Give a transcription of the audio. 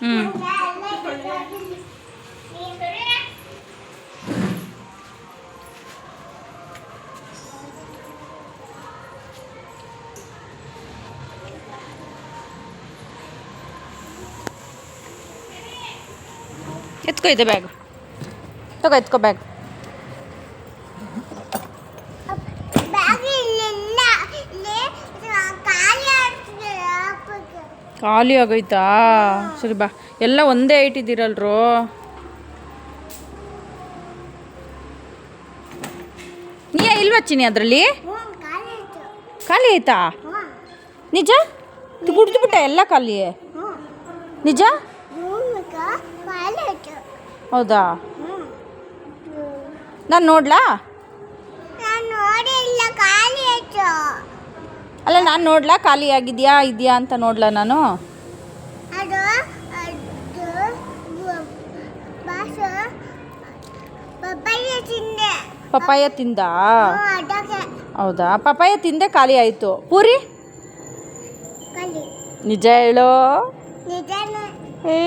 ಹ್ಞೂ ಎತ್ಕೋ ಇದೆ ಬ್ಯಾಗ್ ತಗೋ ಎತ್ಕೋ ಬ್ಯಾಗ್ ಖಾಲಿ ಆಗೋಯ್ತಾ ಸರಿ ಬಾ. ಎಲ್ಲ ಒಂದೇ ಇಟ್ಟಿದ್ದೀರಲ್ರೋ ನೀ ಇಲ್ವಾ ಚಿನಿ ಅದರಲ್ಲಿ? ಖಾಲಿ ಆಯ್ತಾ? ನಿಜ? ಕುಡಿದ್ಬಿಟ್ಟ ಎಲ್ಲ ಖಾಲಿ? ನಿಜ? ಹೌದಾ? ನಾನು ನೋಡ್ಲಾ ನೋಡಿಲ್ಲ ಖಾಲಿ ಆಯ್ತು ಅಲ್ಲ ನಾನು ನೋಡ್ಲಾ? ಖಾಲಿ ಆಗಿದೆಯಾ ಇದೆಯಾ ಅಂತ ನೋಡ್ಲಾ ನಾನು? ಪಪ್ಪಾಯ ತಿಂದೆ. ಹೌದಾ? ಪಪ್ಪಾಯ ತಿಂದೆ ಖಾಲಿ ಆಯಿತು. ಪೂರಿ? ನಿಜ ಹೇಳೋ? ಏ?